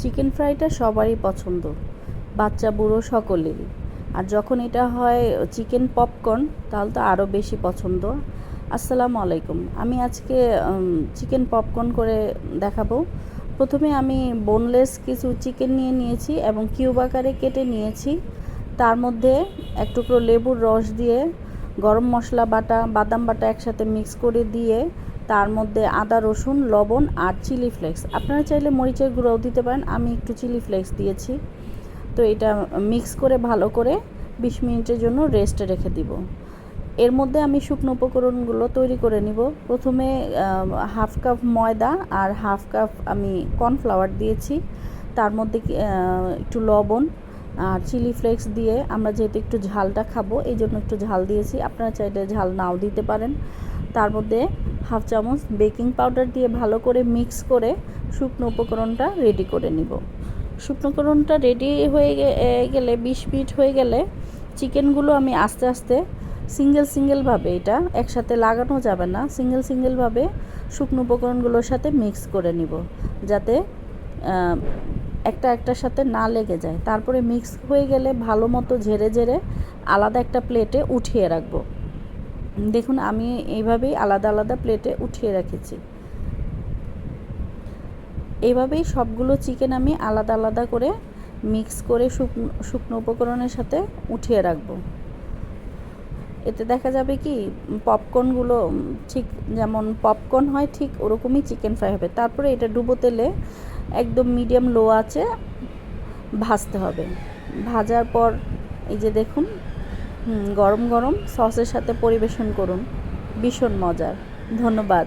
Chicken ফ্রাইটা সবারই পছন্দ, বাচ্চা বুড়ো সকলেরই। আর যখন এটা হয় চিকেন পপকর্ন, তাহলে তো আরও বেশি পছন্দ। আসসালামু আলাইকুম, আমি আজকে চিকেন পপকর্ন করে দেখাবো। প্রথমে আমি বোনলেস কিছু চিকেন নিয়ে নিয়েছি এবং কিউব আকারে কেটে নিয়েছি। তার মধ্যে এক টুকরো লেবুর রস দিয়ে গরম মশলা বাটা, বাদাম বাটা একসাথে মিক্স করে দিয়ে তার মধ্যে আদা, রসুন, লবণ আর চিলি ফ্লেক্স। আপনারা চাইলে মরিচের গুঁড়োও দিতে পারেন। আমি একটু চিলি ফ্লেক্স দিয়েছি। তো এটা মিক্স করে ভালো করে বিশ মিনিটের জন্য রেস্টে রেখে দিব। এর মধ্যে আমি শুকনো উপকরণগুলো তৈরি করে নিব। প্রথমে হাফ কাপ ময়দা আর হাফ কাপ আমি কর্নফ্লাওয়ার দিয়েছি। তার মধ্যে একটু লবণ আর চিলি ফ্লেক্স দিয়ে আমরা যেহেতু একটু ঝালটা খাব এই জন্য একটু ঝাল দিয়েছি। আপনারা চাইলে ঝাল নাও দিতে পারেন। তার মধ্যে হাফ চামচ বেকিং পাউডার দিয়ে ভালো করে মিক্স করে শুকনো উপকরণটা রেডি করে নিব। শুকনোকরণটা রেডি হয়ে গেলে, বিশ মিনিট হয়ে গেলে চিকেনগুলো আমি আস্তে আস্তে সিঙ্গেল সিঙ্গেলভাবে এটা একসাথে লাগানো যাবে না সিঙ্গেল সিঙ্গেলভাবে শুকনো উপকরণগুলোর সাথে মিক্স করে নিব যাতে একটা একটার সাথে না লেগে যায়। তারপরে মিক্স হয়ে গেলে ভালো মতো ঝেড়ে ঝেড়ে আলাদা একটা প্লেটে উঠিয়ে রাখব। দেখুন, আমি এইভাবেই আলাদা আলাদা প্লেটে উঠিয়ে রেখেছি। এইভাবেই সবগুলো চিকেন আমি আলাদা আলাদা করে মিক্স করে শুকনো শুকনো উপকরণের সাথে উঠিয়ে রাখব। এতে দেখা যাবে কি পপকর্নগুলো ঠিক যেমন পপকর্ন হয়, ঠিক ওরকমই চিকেন ফ্রাই হবে। তারপরে এটা ডুবো তেলে একদম মিডিয়াম লো আছে ভাজতে হবে। ভাজার পর এই যে দেখুন গরম গরম সসের সাথে পরিবেশন করুন। ভীষণ মজার। ধন্যবাদ।